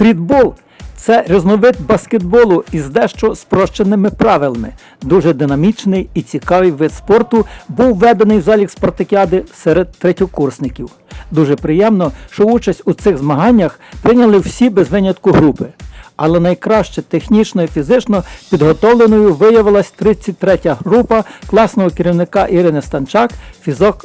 Стрітбол це різновид баскетболу із дещо спрощеними правилами. Дуже динамічний і цікавий вид спорту був введений в залік спартакіади серед третьокурсників. Дуже приємно, що участь у цих змаганнях прийняли всі без винятку групи. Але найкраще технічно і фізично підготовленою виявилась 33-я група класного керівника Ірини Станчак, фізок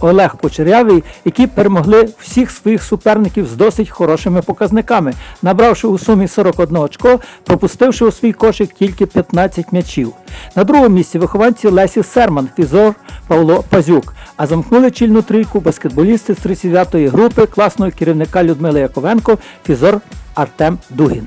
Олег Кучерявий, які перемогли всіх своїх суперників з досить хорошими показниками, набравши у сумі 41 очко, пропустивши у свій кошик тільки 15 м'ячів. На другому місці вихованці Лесі Серман, фізор Павло Пазюк, а замкнули чільну трійку баскетболісти з 39-ї групи класного керівника Людмили Яковенко, фізор Артем Дугін.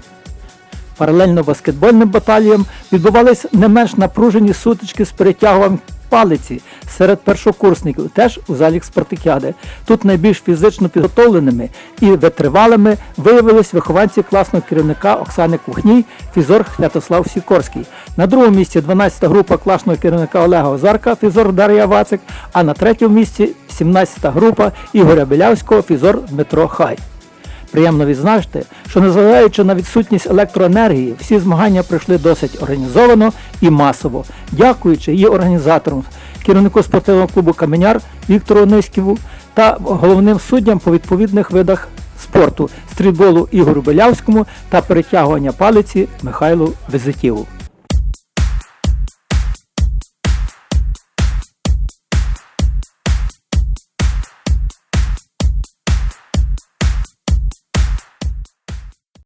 Паралельно баскетбольним баталіям відбувались не менш напружені сутички з перетягуванням палиці серед першокурсників, теж у залі спартакіади. Тут найбільш фізично підготовленими і витривалими виявились вихованці класного керівника Оксани Кухній, фізор Святослав Сікорський. На другому місці 12-та група класного керівника Олега Озарка, фізор Дар'я Вацик, а на третьому місці 17-та група Ігоря Белявського, фізор Дмитро Хай. Приємно відзначити, що незважаючи на відсутність електроенергії, всі змагання пройшли досить організовано і масово, дякуючи її організаторам, керівнику спортивного клубу Каменяр Віктору Ониськіву та головним суддям по відповідних видах спорту стрітболу Ігорю Белявському та перетягування палиці Михайлу Визитєву.